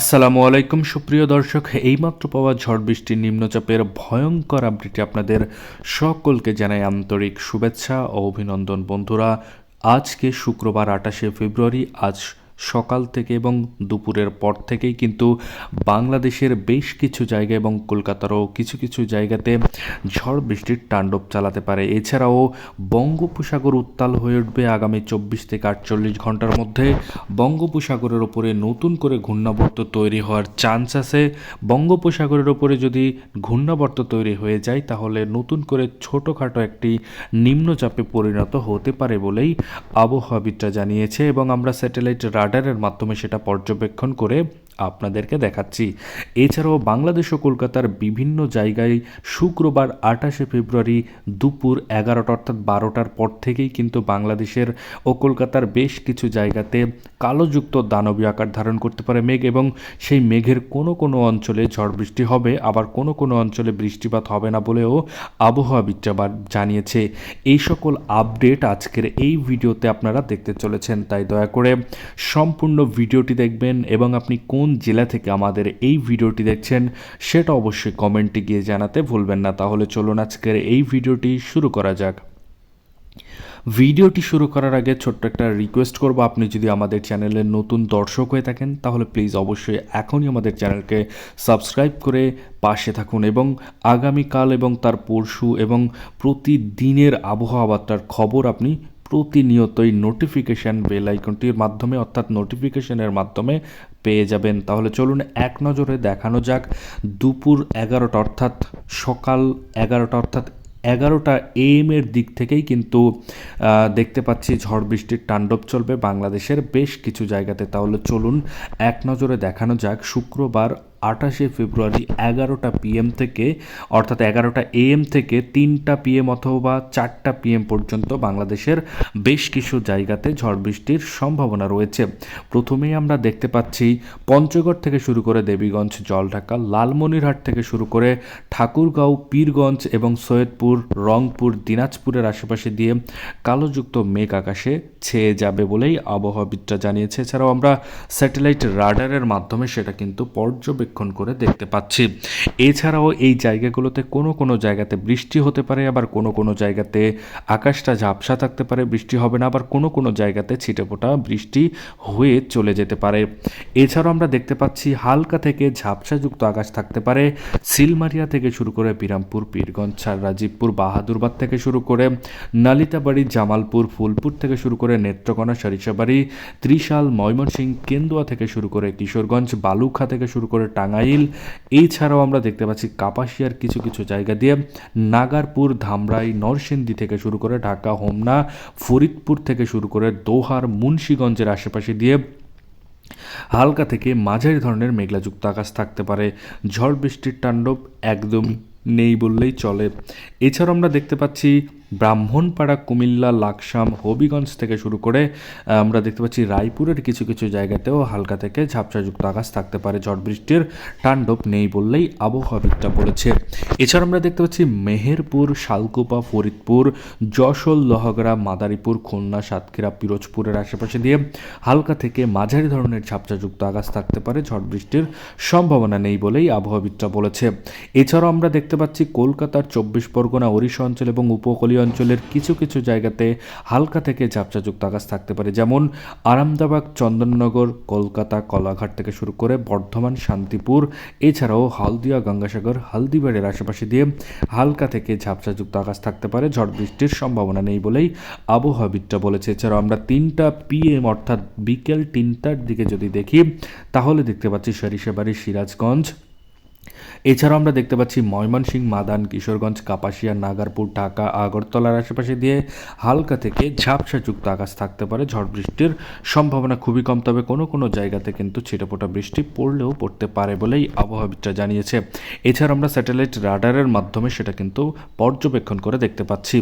আসসালামু আলাইকুম, সুপ্রিয় দর্শক। এইমাত্র পাওয়া ঝড় বৃষ্টির নিম্নচাপের ভয়ঙ্কর আপডেটে আপনাদের সকলকে জানাই আন্তরিক শুভেচ্ছা ও অভিনন্দন। বন্ধুরা, আজকে শুক্রবার আঠাশে ফেব্রুয়ারি, আজ সকাল থেকে এবং দুপুরের পর থেকেই কিন্তু বাংলাদেশের বেশ কিছু জায়গা এবং কলকাতারও কিছু কিছু জায়গাতে ঝড় বৃষ্টির তাণ্ডব চালাতে পারে। এছাড়াও বঙ্গোপসাগর উত্তাল হয়ে উঠবে আগামী চব্বিশ থেকে আটচল্লিশ ঘণ্টার মধ্যে। বঙ্গোপসাগরের ওপরে নতুন করে ঘূর্ণাবর্ত তৈরি হওয়ার চান্স আছে। বঙ্গোপসাগরের ওপরে যদি ঘূর্ণাবর্ত তৈরি হয়ে যায়, তাহলে নতুন করে ছোটোখাটো একটি নিম্নচাপে পরিণত হতে পারে বলেই আবহাওয়াবিদরা জানিয়েছে এবং আমরা স্যাটেলাইট রাডারের মাধ্যমে সেটা পর্যবেক্ষণ করে আপনাদেরকে দেখাচ্ছি। এছাড়াও বাংলাদেশ ও কলকাতার বিভিন্ন জায়গায় শুক্রবার আঠাশে ফেব্রুয়ারি দুপুর এগারোটা অর্থাৎ বারোটার পর থেকেই কিন্তু বাংলাদেশের ও কলকাতার বেশ কিছু জায়গাতে কালোযুক্ত দানবীয় আকার ধারণ করতে পারে মেঘ এবং সেই মেঘের কোনো কোনো অঞ্চলে ঝড় বৃষ্টি হবে, আবার কোনো কোনো অঞ্চলে বৃষ্টিপাত হবে না বলেও আবহাওয়াবিদরা জানিয়েছে। এই সকল আপডেট আজকের এই ভিডিওতে আপনারা দেখতে চলেছেন, তাই দয়া করে সম্পূর্ণ ভিডিওটি দেখবেন এবং আপনি কোন জেলা থেকে আমাদের এই ভিডিওটি দেখছেন সেটা অবশ্যই কমেন্টে গিয়ে জানাতে ভুলবেন না। তাহলে চলুন আজকের এই ভিডিওটি শুরু করা যাক। ভিডিওটি শুরু করার আগে ছোট্ট একটা রিকোয়েস্ট করব। আপনি যদি আমাদের চ্যানেলের নতুন দর্শক হয়ে থাকেন, তাহলে প্লিজ অবশ্যই এখনই আমাদের চ্যানেলকে সাবস্ক্রাইব করে পাশে থাকুন এবং আগামীকাল এবং তার পরশু এবং প্রতিদিনের আবহাওয়া বার্তার খবর আপনি প্রতিনিয়তই নোটিফিকেশান বেল আইকনটির মাধ্যমে অর্থাৎ নোটিফিকেশনের মাধ্যমে পেয়ে যাবেন। তাহলে চলুন এক নজরে দেখানো যাক। দুপুর এগারোটা অর্থাৎ সকাল এগারোটা অর্থাৎ এগারোটা এম এর দিক থেকেই কিন্তু দেখতে পাচ্ছি ঝড় বৃষ্টির তাণ্ডব চলবে বাংলাদেশের বেশ কিছু জায়গাতে। তাহলে চলুন এক নজরে দেখানো যাক। শুক্রবার আঠাশে ফেব্রুয়ারি এগারোটা পিএম থেকে, অর্থাৎ এগারোটা এএম থেকে তিনটা পিএম অথবা চারটা পিএম পর্যন্ত বাংলাদেশের বেশ কিছু জায়গাতে ঝড় বৃষ্টির সম্ভাবনা রয়েছে। প্রথমেই আমরা দেখতে পাচ্ছি পঞ্চগড় থেকে শুরু করে দেবীগঞ্জ, জলঢাকা, লালমনিরহাট থেকে শুরু করে ঠাকুরগাঁও, পীরগঞ্জ এবং সৈয়দপুর, রংপুর, দিনাজপুরের আশেপাশে দিয়ে কালোযুক্ত মেঘ আকাশে ছেয়ে যাবে বলেই আবহাওয়াবিদরা জানিয়েছে। এছাড়াও আমরা স্যাটেলাইট রাডারের মাধ্যমে সেটা কিন্তু পর্যবেক্ষণ পর্যবেক্ষণ করে দেখতে পাচ্ছি। এছাড়াও এই জায়গাগুলোতে কোনো কোনো জায়গাতে বৃষ্টি হতে পারে, আবার কোনো কোনো জায়গাতে আকাশটা ঝাপসা থাকতে পারে, বৃষ্টি হবে না, আবার কোনো কোনো জায়গাতে ছিটেফোঁটা বৃষ্টি হয়ে চলে যেতে পারে। এছাড়াও আমরা দেখতে পাচ্ছি হালকা থেকে ঝাপসাযুক্ত আকাশ থাকতে পারে, সিলমারিয়া থেকে শুরু করে বিরামপুর, পীরগঞ্জ রাজীবপুর বাহাদুরবাদ থেকে শুরু করে নালিতাবাড়ি, জামালপুর, ফুলপুর থেকে শুরু করে নেত্রকোনা, সরিষাবাড়ি, ত্রিশাল, ময়মনসিংহ, কেন্দুয়া থেকে শুরু করে কিশোরগঞ্জ, বালুখা থেকে শুরু করে টাঙ্গাইল। এছাড়াও আমরা দেখতে পাচ্ছি কাপাসিয়ার কিছু কিছু জায়গা দিয়ে নাগারপুর, ধামরাই, নরসিংদী থেকে শুরু করে ঢাকা, হোমনা, ফরিদপুর থেকে শুরু করে দোহার, মুন্সীগঞ্জের আশেপাশে দিয়ে হালকা থেকে মাঝারি ধরনের মেঘলাযুক্ত আকাশ থাকতে পারে। ঝড় বৃষ্টির তাণ্ডব একদমই নেই বললেই চলে। এছাড়াও আমরা দেখতে পাচ্ছি ব্রাহ্মণপাড়া, কুমিল্লা, লাকসাম, হবিগঞ্জ থেকে শুরু করে আমরা দেখতে পাচ্ছি রায়পুরের কিছু কিছু জায়গাতেও হালকা থেকে ঝাপসাযুক্ত আকাশ থাকতে পারে। ঝড় বৃষ্টির তাণ্ডব নেই বললেই আবহাওয়াবিদটা বলেছে। এছাড়া আমরা দেখতে পাচ্ছি মেহেরপুর, শালকুপা, ফরিদপুর, যশোর, লহগড়া, মাদারীপুর, খুলনা, সাতক্ষীরা, পিরোজপুরের আশেপাশে দিয়ে হালকা থেকে মাঝারি ধরনের ঝাপসাযুক্ত আকাশ থাকতে পারে। ঝড় বৃষ্টির সম্ভাবনা নেই বলেই আবহাওয়াবিদটা বলেছে। এছাড়াও আমরা দেখতে পাচ্ছি কলকাতার চব্বিশ পরগনা, ওড়িশা অঞ্চল এবং উপকূলীয় অঞ্চলের কিছু কিছু জায়গাতে হালকা থেকে ঝাপসাযুক্ত আকাশ থাকতে পারে, যেমন আরামদাবাগ চন্দননগর, কলকাতা, কলাঘাট থেকে শুরু করে বর্ধমান, শান্তিপুর, এছাড়াও হালদিয়া, গঙ্গাসাগর, হালদিবাড়ির আশেপাশে দিয়ে হালকা থেকে ঝাপসাযুক্ত আকাশ থাকতে পারে, ঝড় বৃষ্টির সম্ভাবনা নেই বলেই আবহাওয়াবিদটা বলেছে। এছাড়াও আমরা তিনটা পিএম অর্থাৎ বিকেল তিনটার দিকে যদি দেখি, তাহলে দেখতে পাচ্ছি সরিষাবাড়ি সিরাজগঞ্জ এছাড়াও আমরা দেখতে পাচ্ছি ময়মনসিংহ, মাদান, কিশোরগঞ্জ, কাপাসিয়া, নাগারপুর, ঢাকা, আগরতলার আশেপাশে দিয়ে হালকা থেকে ঝাপসাযুক্ত আকাশ থাকতে পারে। ঝড় বৃষ্টির সম্ভাবনা খুবই কম, তবে কোনো কোনো জায়গাতে কিন্তু ছিটেফোঁটা বৃষ্টি পড়লেও পড়তে পারে বলেই আবহাওয়াবিদরা জানিয়েছে। এছাড়া আমরা স্যাটেলাইট রাডারের মাধ্যমে সেটা কিন্তু পর্যবেক্ষণ করে দেখতে পাচ্ছি।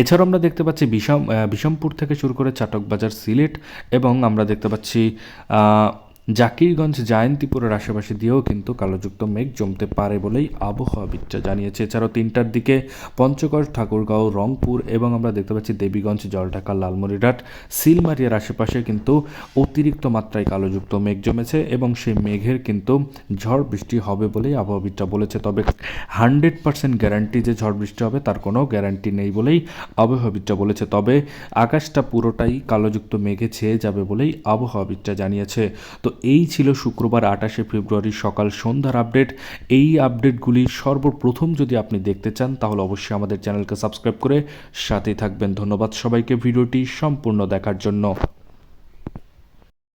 এছাড়াও আমরা দেখতে পাচ্ছি বিষম বিষমপুর থেকে শুরু করে চাটকবাজার, সিলেট এবং আমরা দেখতে পাচ্ছি জাকিরগঞ্জ জায়ন্তীপুরের আশেপাশে দিয়েও কিন্তু কালোযুক্ত মেঘ জমতে পারে বলেই আবহাওয়াবিদরা জানিয়েছে। এছাড়াও তিনটার দিকে পঞ্চগড়, ঠাকুরগাঁও, রংপুর এবং আমরা দেখতে পাচ্ছি দেবীগঞ্জ, জলঢাকা, লালমনিরহাট সিলমারিয়ার আশেপাশে কিন্তু অতিরিক্ত মাত্রায় কালোযুক্ত মেঘ জমেছে এবং সেই মেঘের কিন্তু ঝড় বৃষ্টি হবে বলেই আবহাওয়াবিদরা বলেছে। তবে হান্ড্রেড পার্সেন্ট গ্যারান্টি যে ঝড় বৃষ্টি হবে তার কোনো গ্যারান্টি নেই বলেই আবহাওয়াবিদরা বলেছে। তবে আকাশটা পুরোটাই কালোযুক্ত মেঘে ছেয়ে যাবে বলেই আবহাওয়াবিদরা জানিয়েছে। তো এই ছিল শুক্রবার আঠাশে ফেব্রুয়ারি সকাল সন্ধ্যার আপডেট। এই আপডেটগুলি সর্বপ্রথম যদি আপনি দেখতে চান, তাহলে অবশ্যই আমাদের চ্যানেলকে সাবস্ক্রাইব করে সাথেই থাকবেন। ধন্যবাদ সবাইকে। ভিডিওটি সম্পূর্ণ দেখার জন্য।